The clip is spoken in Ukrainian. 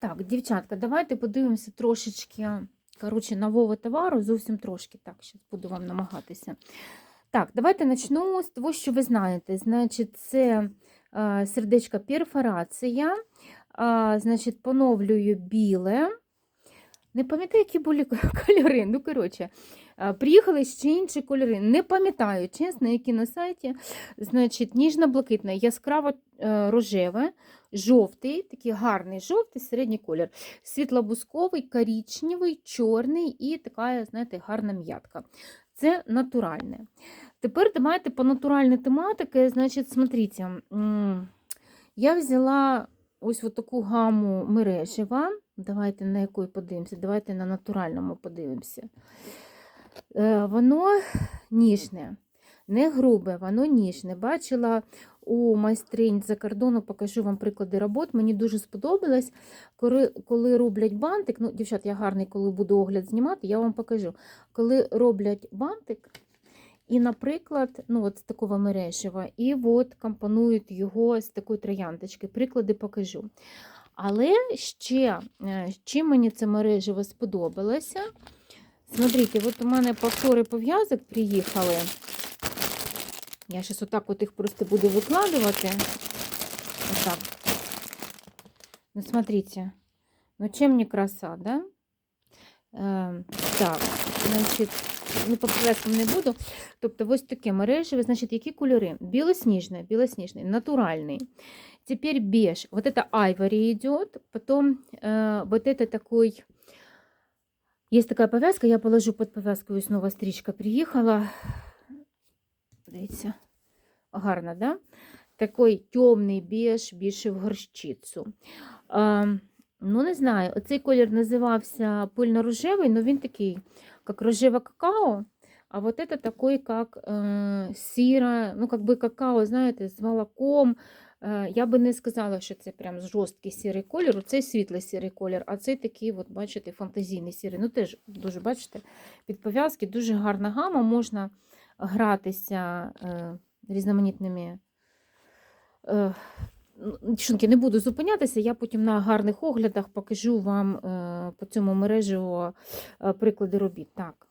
Так, дівчатка, давайте подивимося трошечки, коротше, нового товару, зовсім трошки. Так, зараз буду вам намагатися. Так, давайте почну з того, що ви знаєте. Значить, це е, сердечка перфорація, значить, поновлюю біле. Не пам'ятаю, які були кольори. Ну, коротше, приїхали ще інші кольори. Не пам'ятаю, чесно, які на сайті. Значить, ніжно-блакитне, яскраво е, рожеве, жовтий, такий гарний жовтий середній колір. Світлобусковий, коричневий, чорний і така, знаєте, гарна м'ятка. Це натуральне. Тепер давайте по натуральній тематиці. Значить, смотрите, я взяла ось таку гаму мережева. Давайте на якої подивимося. Давайте на натуральному подивимося. Е, Воно ніжне, не грубе, воно ніжне. Бачила у майстринь за кордону, покажу вам приклади робот. Мені дуже сподобалось, коли, коли роблять бантик. Ну, дівчат, я гарний, коли буду огляд знімати, я вам покажу. Коли роблять бантик, і, наприклад, ну, от з такого мережева, і от компонують його з такої трояндочки. Приклади покажу. Але ще, е, чим мені це мережево сподобалося, смотрите, от у мене повтори пов'язок приїхали. Я зараз отак от їх просто буду викладувати. Отак. Ну, смотрите. Ну, чем не краса, да? Е, так, значить, ну, по пов'язкам не буду. Тобто, ось таке мережеве, значить, які кольори? Білосніжний, білосніжний, натуральний. Теперь беж. Вот это айвори идет. Потом э, вот это такой... Есть такая повязка, я положу под повязку, и снова стрижка приехала. Дивіться, гарно, да? Такий темний беж, більше в горщицю. А, ну, не знаю, оцей колір називався пильно-рожевий, но він такий, як рожеве какао. А вот это такой, как э, сіра, ну, как бы какао, знаєте, з молоком. Е, Я би не сказала, що це прям жорсткий сірий колір. Оцей світлий сірий колір, а цей такий, от, бачите, фантазійний сірий. Ну, теж дуже, бачите, під пов'язки дуже гарна гама, можна гратися е, різноманітними. Е, ну, Дівчинки, не буду зупинятися, я потім на гарних оглядах покажу вам е, по цьому мережу е, приклади робіт. Так.